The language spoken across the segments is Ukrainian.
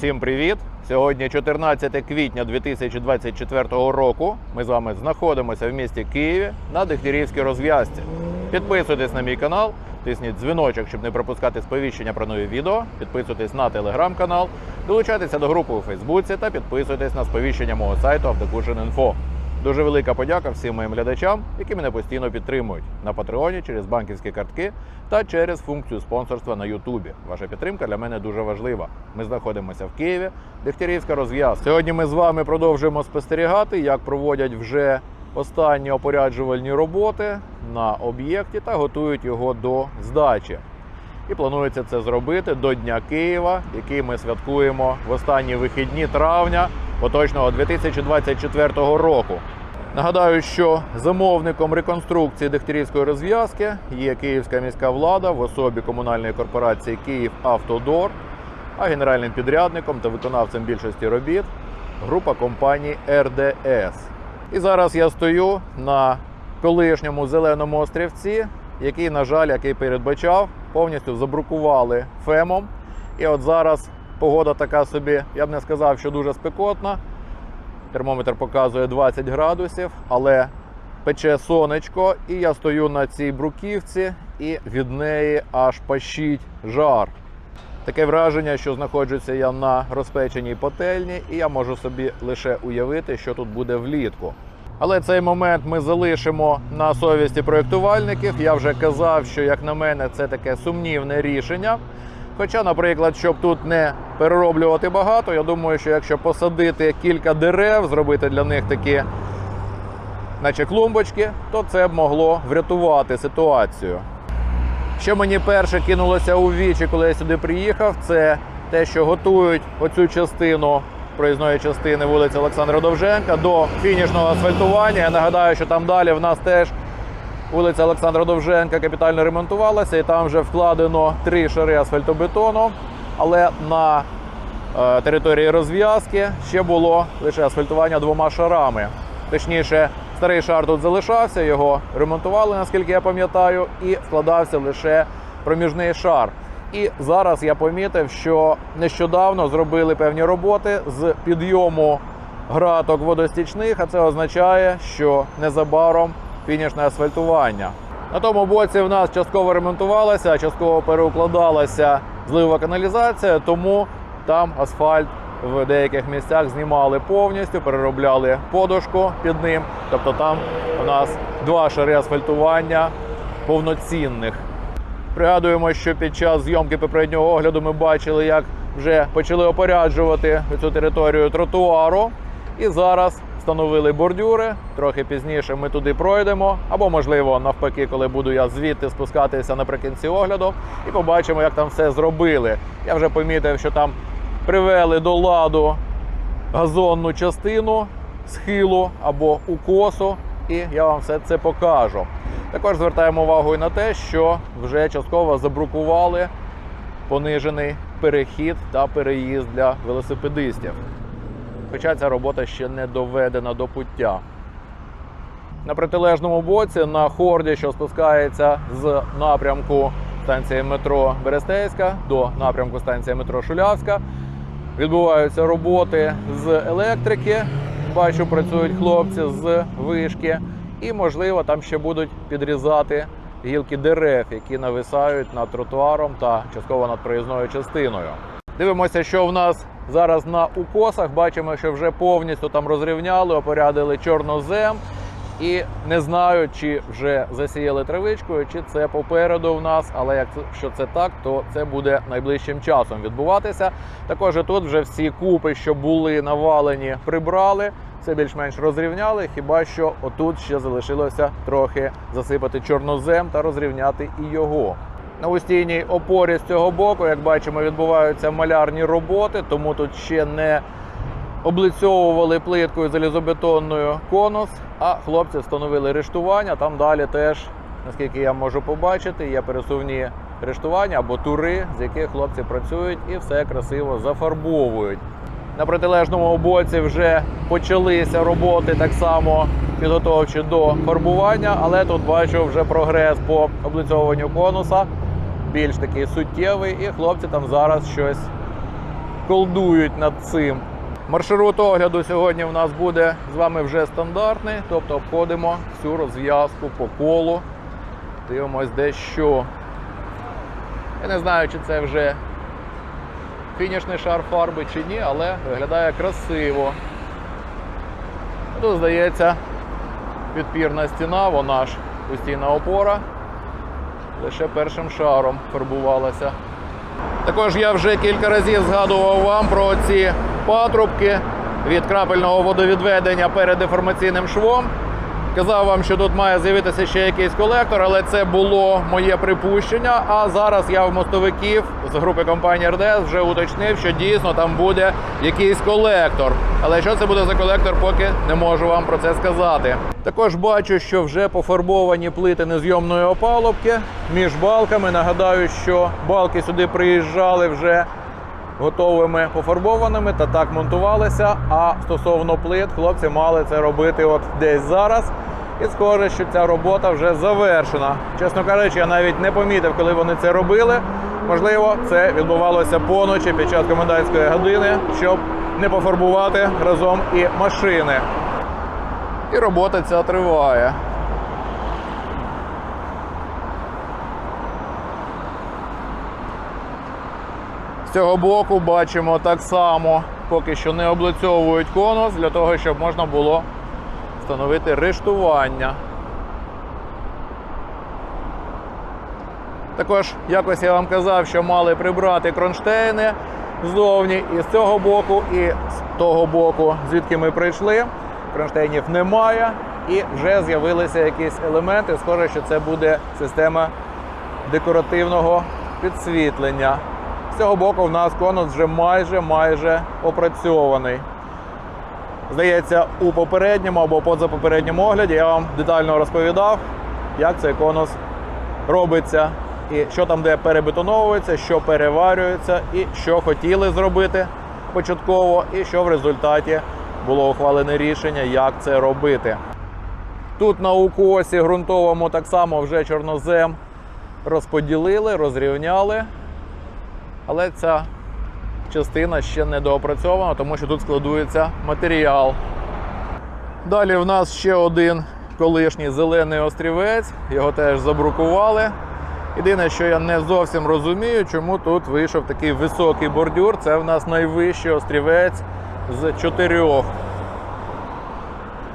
Усім привіт! Сьогодні 14 квітня 2024 року. Ми з вами знаходимося в місті Києві на Дегтярівській розв'язці. Підписуйтесь на мій канал, тисніть дзвіночок, щоб не пропускати сповіщення про нові відео. Підписуйтесь на телеграм-канал, долучайтеся до групи у Фейсбуці та підписуйтесь на сповіщення мого сайту Автокушен.Інфо. Дуже велика подяка всім моїм глядачам, які мене постійно підтримують на Патреоні через банківські картки та через функцію спонсорства на Ютубі. Ваша підтримка для мене дуже важлива. Ми знаходимося в Києві, Дегтярівська розв'язка. Сьогодні ми з вами продовжуємо спостерігати, як проводять вже останні опоряджувальні роботи на об'єкті та готують його до здачі. І планується це зробити до Дня Києва, який ми святкуємо в останні вихідні травня поточного 2024 року. Нагадаю, що замовником реконструкції Дегтярівської розв'язки є Київська міська влада в особі комунальної корпорації «Київавтодор», а генеральним підрядником та виконавцем більшості робіт група компаній РДС. І зараз я стою на колишньому зеленому острівці, який, на жаль, який передбачав, повністю забрукували фемом. І от зараз погода така собі, я б не сказав, що дуже спекотна. Термометр показує 20 градусів, але пече сонечко, і я стою на цій бруківці, і від неї аж пащить жар. Таке враження, що знаходжуся я на розпеченій пательні, і я можу собі лише уявити, що тут буде влітку. Але цей момент ми залишимо на совісті проєктувальників. Я вже казав, що, як на мене, це таке сумнівне рішення. Хоча, наприклад, щоб тут не перероблювати багато, я думаю, що якщо посадити кілька дерев, зробити для них такі, наче клумбочки, то це б могло врятувати ситуацію. Що мені перше кинулося у вічі, коли я сюди приїхав, це те, що готують оцю частину проїзної частини вулиці Олександра Довженка до фінішного асфальтування. Я нагадаю, що там далі в нас теж вулиця Олександра Довженка капітально ремонтувалася, і там вже вкладено три шари асфальтобетону. Але на території розв'язки ще було лише асфальтування двома шарами. Точніше, старий шар тут залишався, його ремонтували, наскільки я пам'ятаю, і вкладався лише проміжний шар. І зараз я помітив, що нещодавно зробили певні роботи з підйому граток водостічних, а це означає, що незабаром фінішне асфальтування. На тому боці в нас частково ремонтувалася, частково переукладалася зливова каналізація, тому там асфальт в деяких місцях знімали повністю, переробляли подушку під ним. Тобто там у нас два шари асфальтування повноцінних. Пригадуємо, що під час зйомки попереднього огляду ми бачили, як вже почали опоряджувати цю територію тротуару. І зараз встановили бордюри. Трохи пізніше ми туди пройдемо. Або, можливо, навпаки, коли буду я звідти спускатися наприкінці огляду, і побачимо, як там все зробили. Я вже помітив, що там привели до ладу газонну частину схилу або укосу, і я вам все це покажу. Також звертаємо увагу і на те, що вже частково забрукували понижений перехід та переїзд для велосипедистів. Хоча ця робота ще не доведена до пуття. На протилежному боці на хорді, що спускається з напрямку станції метро Берестейська до напрямку станції метро Шулявська, відбуваються роботи з електрики. Бачу, працюють хлопці з вишки, і можливо там ще будуть підрізати гілки дерев, які нависають над тротуаром та частково над проїзною частиною. Дивимося, що в нас зараз на укосах. Бачимо, що вже повністю там розрівняли, опорядили чорнозем. І не знаю, чи вже засіяли травичкою, чи це попереду в нас. Але якщо це так, то це буде найближчим часом відбуватися. Також тут вже всі купи, що були навалені, прибрали. Все більш-менш розрівняли. Хіба що отут ще залишилося трохи засипати чорнозем та розрівняти і його. На устійній опорі з цього боку, як бачимо, відбуваються малярні роботи, тому тут ще не облицьовували плиткою залізобетонною конус, а хлопці встановили рештування. Там далі теж, наскільки я можу побачити, є пересувні рештування або тури, з яких хлопці працюють і все красиво зафарбовують. На протилежному боці вже почалися роботи так само підготовчі до фарбування, але тут бачу вже прогрес по облицьовуванню конуса, більш такий суттєвий, і хлопці там зараз щось колдують над цим. Маршрут огляду сьогодні в нас буде з вами вже стандартний, тобто обходимо всю розв'язку по колу. Дивимось де що. Я не знаю, чи це вже фінішний шар фарби чи ні, але виглядає красиво. Тут, здається, підпірна стіна, вона ж постійна опора. Лише першим шаром фарбувалася. Також я вже кілька разів згадував вам про ці патрубки від крапельного водовідведення перед деформаційним швом. Казав вам, що тут має з'явитися ще якийсь колектор, але це було моє припущення. А зараз я в мостовиків з групи компанії РДС вже уточнив, що дійсно там буде якийсь колектор. Але що це буде за колектор, поки не можу вам про це сказати. Також бачу, що вже пофарбовані плити незйомної опалубки між балками. Нагадаю, що балки сюди приїжджали вже готовими пофарбованими та так монтувалися. А стосовно плит, хлопці мали це робити от десь зараз. І схоже, що ця робота вже завершена. Чесно кажучи, я навіть не помітив, коли вони це робили. Можливо, це відбувалося поночі під час комендантської години, щоб не пофарбувати разом і машини. І робота ця триває. З цього боку бачимо так само, поки що не облицьовують конус для того, щоб можна було встановити рештування. Також якось я вам казав, що мали прибрати кронштейни ззовні і з цього боку, і з того боку, звідки ми прийшли. Кронштейнів немає, і вже з'явилися якісь елементи. Схоже, що це буде система декоративного підсвітлення. Цього боку в нас конус вже майже майже опрацьований. Здається, у попередньому або позапопередньому огляді я вам детально розповідав, як цей конус робиться, і що там де перебетоновується, що переварюється, і що хотіли зробити початково, і що в результаті було ухвалене рішення, як це робити. Тут на укосі ґрунтовому так само вже чорнозем розподілили, розрівняли. Але ця частина ще не доопрацьована, тому що тут складується матеріал. Далі в нас ще один колишній зелений острівець, його теж забрукували. Єдине, що я не зовсім розумію, чому тут вийшов такий високий бордюр. Це в нас найвищий острівець з чотирьох.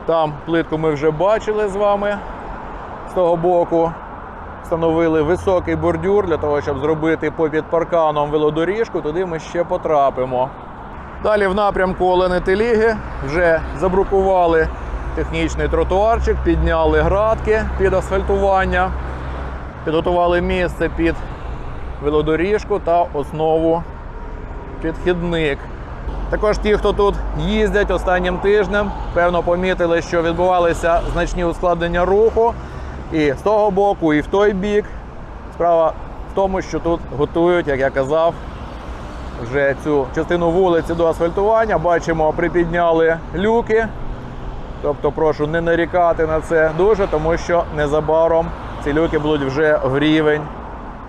Там плитку ми вже бачили з вами з того боку. Встановили високий бордюр для того, щоб зробити попід парканом велодоріжку, туди ми ще потрапимо. Далі в напрямку Олени Теліги вже забрукували технічний тротуарчик, підняли градки під асфальтування, підготували місце під велодоріжку та основу підхідник. Також ті, хто тут їздять останнім тижнем, певно помітили, що відбувалися значні ускладнення руху. І з того боку, і в той бік. Справа в тому, що тут готують, як я казав, вже цю частину вулиці до асфальтування. Бачимо, припідняли люки. Тобто, прошу не нарікати на це дуже, тому що незабаром ці люки будуть вже в рівень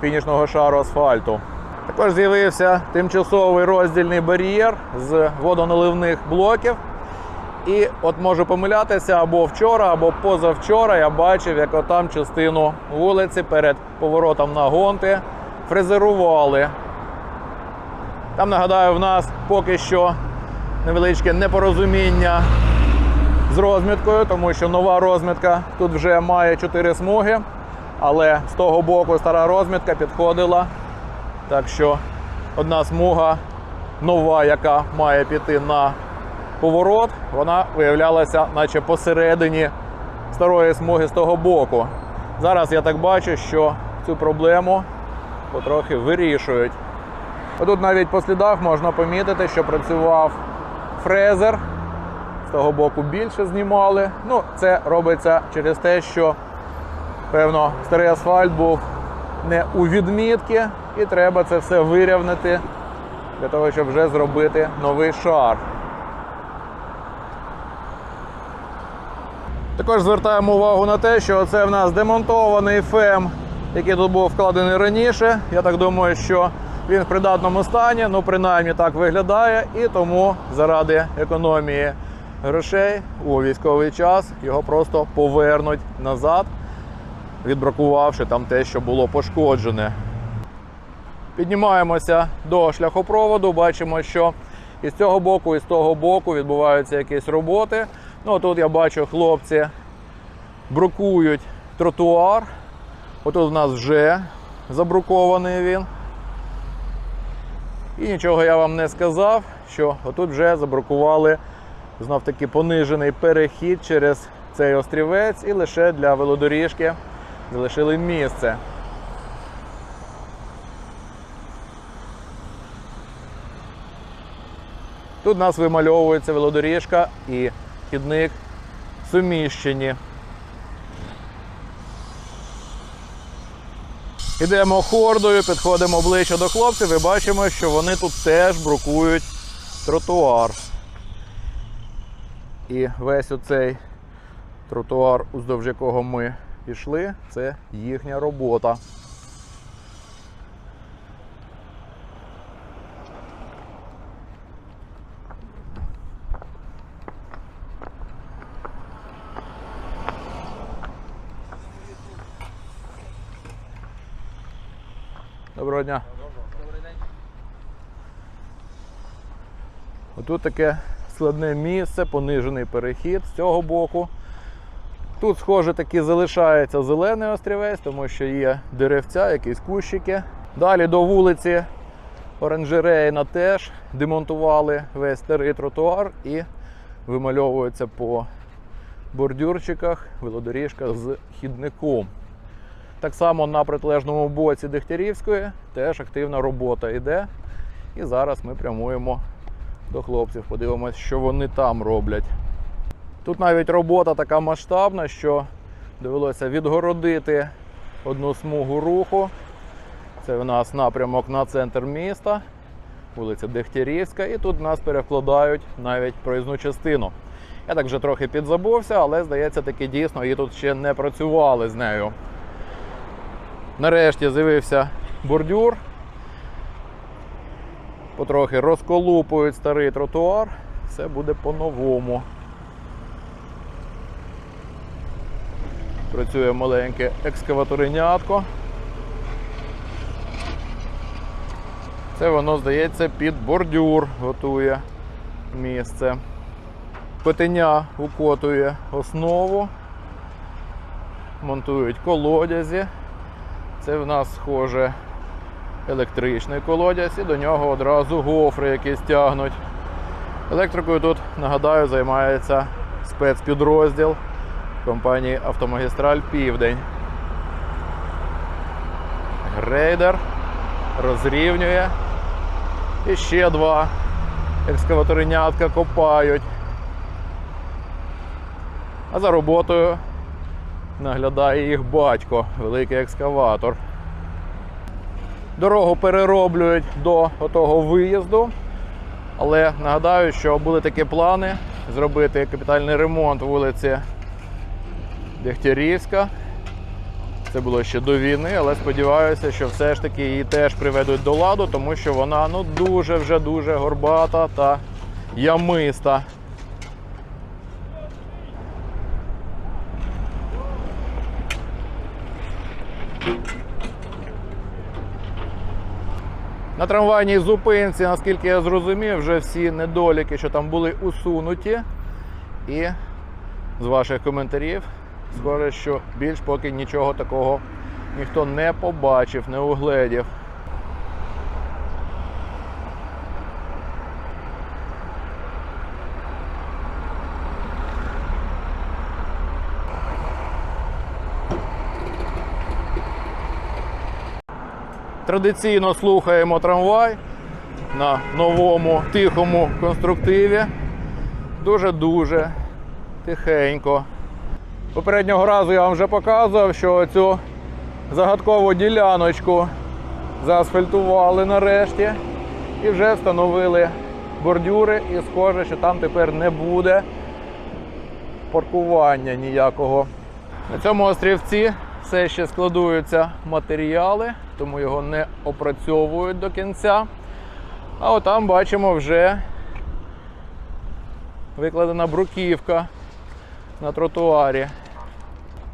фінішного шару асфальту. Також з'явився тимчасовий роздільний бар'єр з водоналивних блоків. І от можу помилятися або вчора, або позавчора я бачив, як отам частину вулиці перед поворотом на гонти фрезерували. Там, нагадаю, в нас поки що невеличке непорозуміння з розміткою, тому що нова розмітка тут вже має 4 смуги, але з того боку стара розмітка підходила. Так що одна смуга нова, яка має піти на поворот, вона виявлялася, наче посередині старої смуги з того боку. Зараз я так бачу, що цю проблему потрохи вирішують. Тут навіть по слідах можна помітити, що працював фрезер. З того боку більше знімали. Ну, це робиться через те, що, певно, старий асфальт був не у відмітки, і треба це все вирівняти для того, щоб вже зробити новий шар. Також звертаємо увагу на те, що це в нас демонтований фем, який тут був вкладений раніше. Я так думаю, що Він в придатному стані, ну принаймні так виглядає, і тому заради економії грошей у військовий час його просто повернуть назад, відбракувавши там те, що було пошкоджене. Піднімаємося до шляхопроводу, бачимо, що і з цього боку, і з того боку відбуваються якісь роботи. Ну, тут я бачу, хлопці брукують тротуар. Отут у нас вже забрукований він. І нічого я вам не сказав, що отут вже забрукували знов таки понижений перехід через цей острівець і лише для велодоріжки залишили місце. Тут у нас вимальовується велодоріжка і хідник суміщені. Ідемо хордою, підходимо ближче до хлопців і бачимо, що вони тут теж брукують тротуар. І весь оцей тротуар, уздовж якого ми пішли, це їхня робота. Доброго дня. Отут таке складне місце, понижений перехід з цього боку. Тут, схоже, таки залишається зелений острівець, тому що є деревця, якісь кущики. Далі до вулиці Оранжерейна теж демонтували весь старий тротуар і вимальовується по бордюрчиках велодоріжка з хідником. Так само на протилежному боці Дегтярівської теж активна робота йде. І зараз ми прямуємо до хлопців, подивимось, що вони там роблять. Тут навіть робота така масштабна, що довелося відгородити одну смугу руху. Це в нас напрямок на центр міста, вулиця Дегтярівська, і тут нас перекладають навіть проїзну частину. Я так вже трохи підзабувся, але здається, таки дійсно її тут ще не працювали з нею. Нарешті з'явився бордюр. Потрохи розколупують старий тротуар. Все буде по-новому. Працює маленьке екскаваторинятко. Це воно, здається, під бордюр готує місце. Петеня укотує основу, монтують колодязі. Це в нас схоже електричний колодязь і до нього одразу гофри якісь тягнуть. Електрикою тут, нагадаю, займається спецпідрозділ компанії Автомагістраль Південь. Грейдер розрівнює. І ще два екскаваторинятка копають. А за роботою наглядає їх батько, великий екскаватор. Дорогу перероблюють до того виїзду. Але нагадаю, що були такі плани зробити капітальний ремонт вулиці Дегтярівська. Це було ще до війни, але сподіваюся, що все ж таки її теж приведуть до ладу, тому що вона ну дуже вже дуже горбата та ямиста. На трамвайній зупинці, наскільки я зрозумів, вже всі недоліки, що там були усунуті. І з ваших коментарів, схоже, що більш поки нічого такого ніхто не побачив, не угледів. Традиційно слухаємо трамвай на новому тихому конструктиві. Дуже-дуже тихенько. Попереднього разу я вам вже показував, що цю загадкову діляночку заасфальтували нарешті і вже встановили бордюри, і схоже, що там тепер не буде паркування ніякого. На цьому острівці все ще складуються матеріали, тому його не опрацьовують до кінця. А отам бачимо вже викладена бруківка на тротуарі.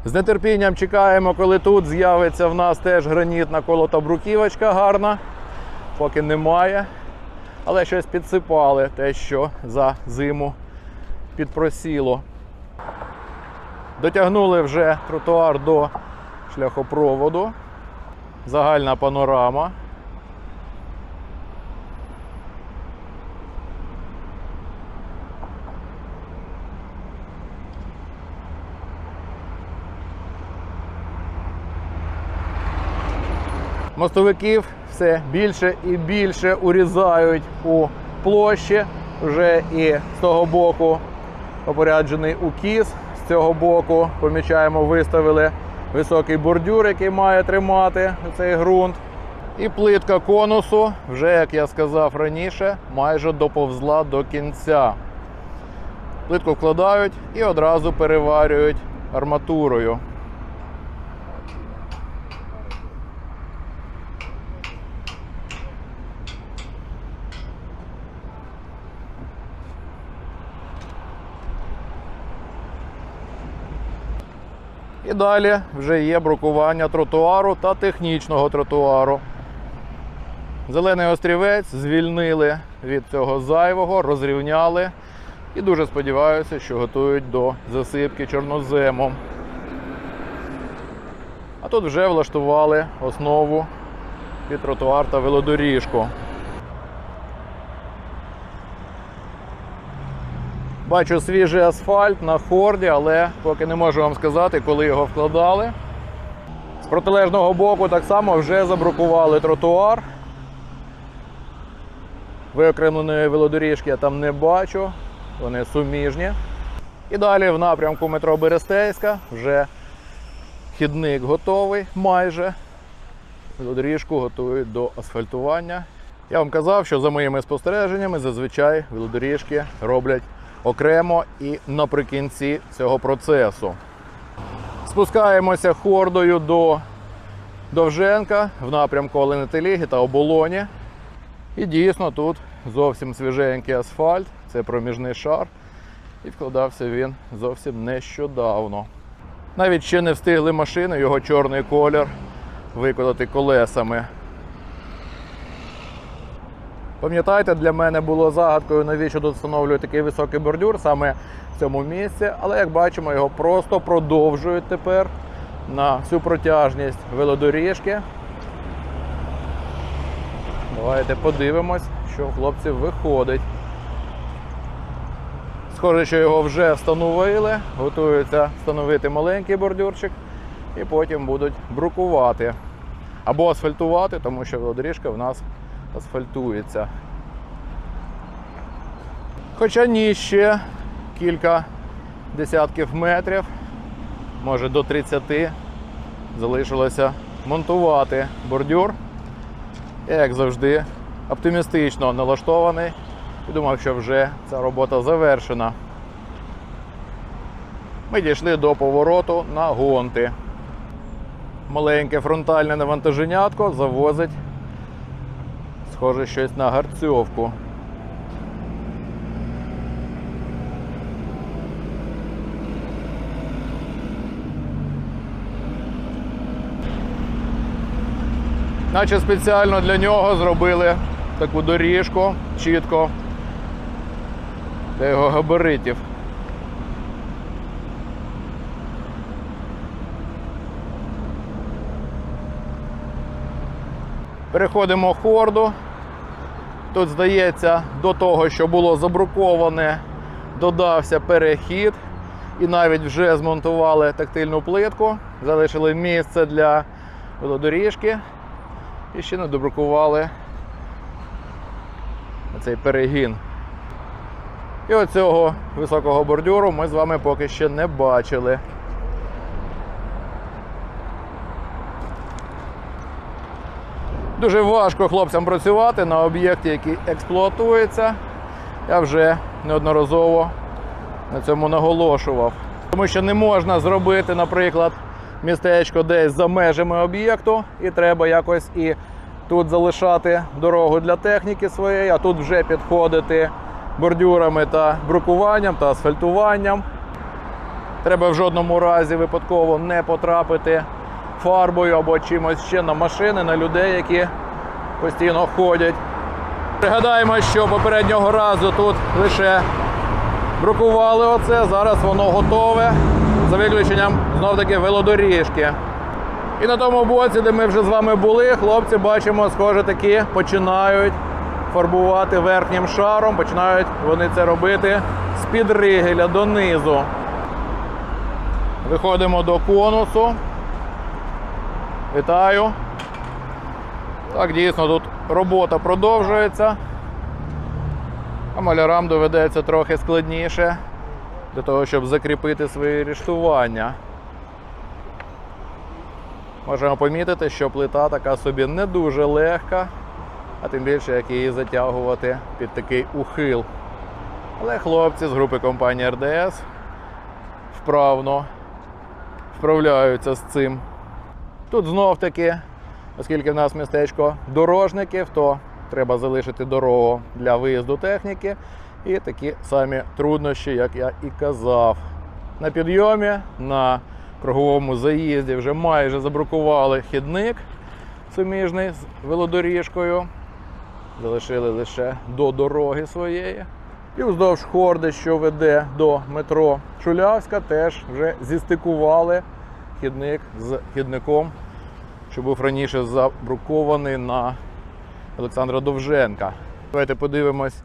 З нетерпінням чекаємо, коли тут з'явиться в нас теж гранітна колота бруківочка гарна. Поки немає. Але щось підсипали, те, що за зиму підпросіло. Дотягнули вже тротуар до шляхопроводу. Загальна панорама. Мостовиків все більше і більше урізають у площі. Вже і з того боку опоряджений укіс. З цього боку помічаємо, виставили високий бордюр, який має тримати цей ґрунт. І плитка конусу, вже, як я сказав раніше, майже доповзла до кінця. Плитку вкладають і одразу переварюють арматурою. І далі вже є брукування тротуару та технічного тротуару. Зелений острівець звільнили від цього зайвого, розрівняли і дуже сподіваюся, що готують до засипки чорноземом. А тут вже влаштували основу під тротуар та велодоріжку. Бачу свіжий асфальт на хорді, але поки не можу вам сказати, коли його вкладали. З протилежного боку так само вже забрукували тротуар. Виокремленої велодоріжки я там не бачу, вони суміжні. І далі в напрямку метро Берестейська вже хідник готовий майже. Велодоріжку готують до асфальтування. Я вам казав, що за моїми спостереженнями зазвичай велодоріжки роблять окремо і наприкінці цього процесу. Спускаємося хордою до Довженка в напрямку Оленетеліги та Оболоні. І дійсно тут зовсім свіженький асфальт, це проміжний шар. І вкладався він зовсім нещодавно. Навіть ще не встигли машини, його чорний колір виконати колесами. Пам'ятаєте, для мене було загадкою, навіщо тут встановлюють такий високий бордюр саме в цьому місці, але як бачимо, його просто продовжують тепер на всю протяжність велодоріжки. Давайте подивимось, що в хлопців виходить. Схоже, що його вже встановили, готуються встановити маленький бордюрчик і потім будуть брукувати або асфальтувати, тому що велодоріжка в нас асфальтується. Хоча ні, ще кілька десятків метрів, може до 30, залишилося монтувати бордюр. Я, як завжди, оптимістично налаштований і думав, що вже ця робота завершена. Ми дійшли до повороту на гонти. Маленьке фронтальне навантаженятко завозить Схоже, щось на гарцьовку. Наче спеціально для нього зробили таку доріжку чітко для його габаритів. Переходимо хорду. Тут, здається, до того, що було забруковане, додався перехід. І навіть вже змонтували тактильну плитку, залишили місце для велодоріжки і ще не добрукували цей перегін. І оцього високого бордюру ми з вами поки ще не бачили. Дуже важко хлопцям працювати на об'єкті, який експлуатується. Я вже неодноразово на цьому наголошував. Тому що не можна зробити, наприклад, містечко десь за межами об'єкту, і треба якось і тут залишати дорогу для техніки своєї, а тут вже підходити бордюрами та брукуванням та асфальтуванням. Треба в жодному разі випадково не потрапити фарбою або чимось ще на машини, на людей, які постійно ходять. Пригадаємо, що попереднього разу тут лише брукували оце, зараз воно готове, за виключенням знов таки велодоріжки. І на тому боці, де ми вже з вами були, хлопці бачимо, схоже, таки починають фарбувати верхнім шаром, починають вони це робити з-під ригеля донизу. Виходимо до конусу. Вітаю. Так, дійсно, тут робота продовжується. А малярам доведеться трохи складніше для того, щоб закріпити свої ріштування. Можемо помітити, що плита така собі не дуже легка, а тим більше, як її затягувати під такий ухил. Але хлопці з групи компанії РДС вправно вправляються з цим. Тут знов таки, оскільки в нас містечко дорожників, то треба залишити дорогу для виїзду техніки. І такі самі труднощі, як я і казав. На підйомі, на круговому заїзді вже майже забрукували хідник суміжний з велодоріжкою. Залишили лише до дороги своєї. І вздовж хорди, що веде до метро Чулявська, теж вже зістикували хідник з хідником, що був раніше забрукований на Олександра Довженка. Давайте подивимось,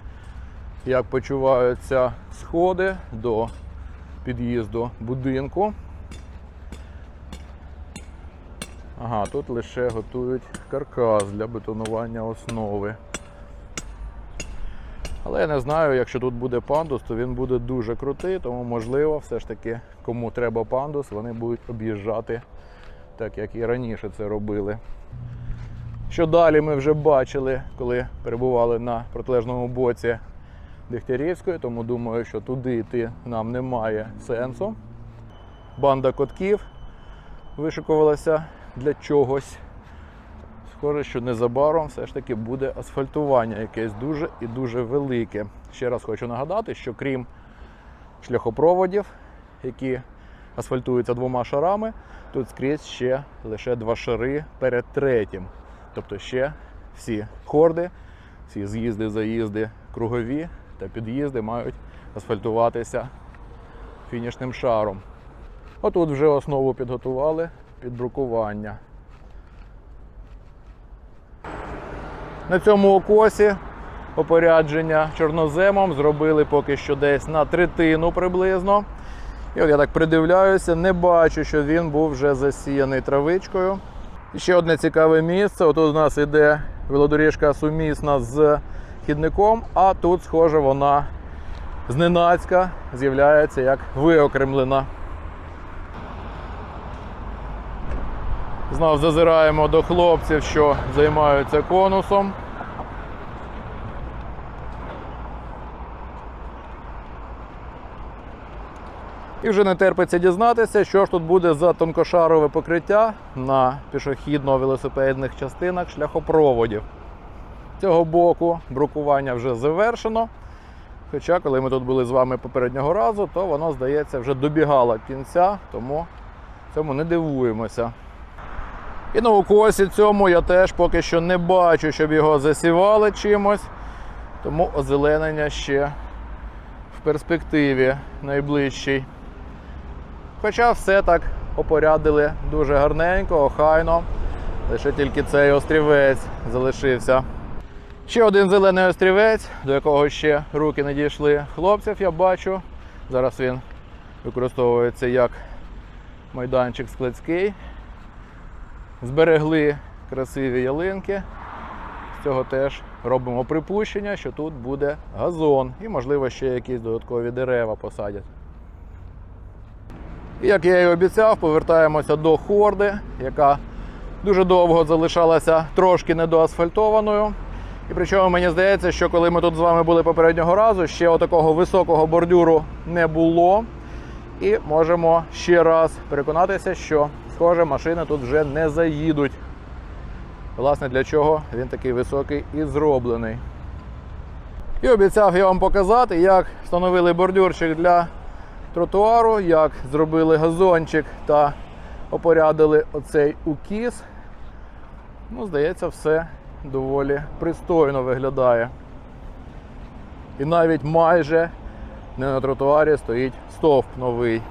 як почуваються сходи до під'їзду будинку. Ага, тут лише готують каркас для бетонування основи. Але я не знаю, якщо тут буде пандус, то він буде дуже крутий, тому можливо, все ж таки, кому треба пандус, вони будуть об'їжджати так, як і раніше це робили. Що далі ми вже бачили, коли перебували на протилежному боці Дегтярівської, тому думаю, що туди йти нам немає сенсу. Банда котків вишикувалася для чогось. Схоже, що незабаром все ж таки буде асфальтування якесь дуже і дуже велике. Ще раз хочу нагадати, що крім шляхопроводів, які асфальтуються двома шарами, тут скрізь ще лише два шари перед третім. Тобто ще всі хорди, всі з'їзди, заїзди кругові та під'їзди мають асфальтуватися фінішним шаром. Отут вже основу підготували під брукування. На цьому окосі опорядження чорноземом зробили поки що десь на третину приблизно. І от я так придивляюся, не бачу, що він був вже засіяний травичкою. Ще одне цікаве місце. Отут у нас йде велодоріжка сумісна з хідником, а тут, схоже, вона зненацька з'являється як виокремлена. Знов зазираємо до хлопців, що займаються конусом. І вже не терпиться дізнатися, що ж тут буде за тонкошарове покриття на пішохідно-велосипедних частинах шляхопроводів. З цього боку брукування вже завершено. Хоча, коли ми тут були з вами попереднього разу, то воно, здається, вже добігало кінця, тому цьому не дивуємося. І на укосі цьому я теж поки що не бачу, щоб його засівали чимось. Тому озеленення ще в перспективі найближчій. Хоча все так опорядили дуже гарненько, охайно. Лише тільки цей острівець залишився. Ще один зелений острівець, до якого ще руки не дійшли хлопців, я бачу. Зараз він використовується як майданчик складський. Зберегли красиві ялинки. З цього теж робимо припущення, що тут буде газон і, можливо, ще якісь додаткові дерева посадять. Як я і обіцяв, повертаємося до хорди, яка дуже довго залишалася трошки недоасфальтованою. І причому мені здається, що коли ми тут з вами були попереднього разу, ще отакого високого бордюру не було. І можемо ще раз переконатися, що Схоже, машини тут вже не заїдуть. Власне, для чого він такий високий і зроблений. І обіцяв я вам показати, як встановили бордюрчик для тротуару, як зробили газончик та опорядили оцей укіс. Ну, здається, все доволі пристойно виглядає. І навіть майже не на тротуарі стоїть стовп новий.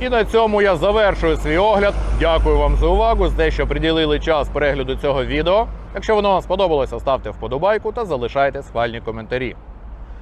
І на цьому я завершую свій огляд. Дякую вам за увагу, за те, що приділили час перегляду цього відео. Якщо воно вам сподобалося, ставте вподобайку та залишайте схвальні коментарі.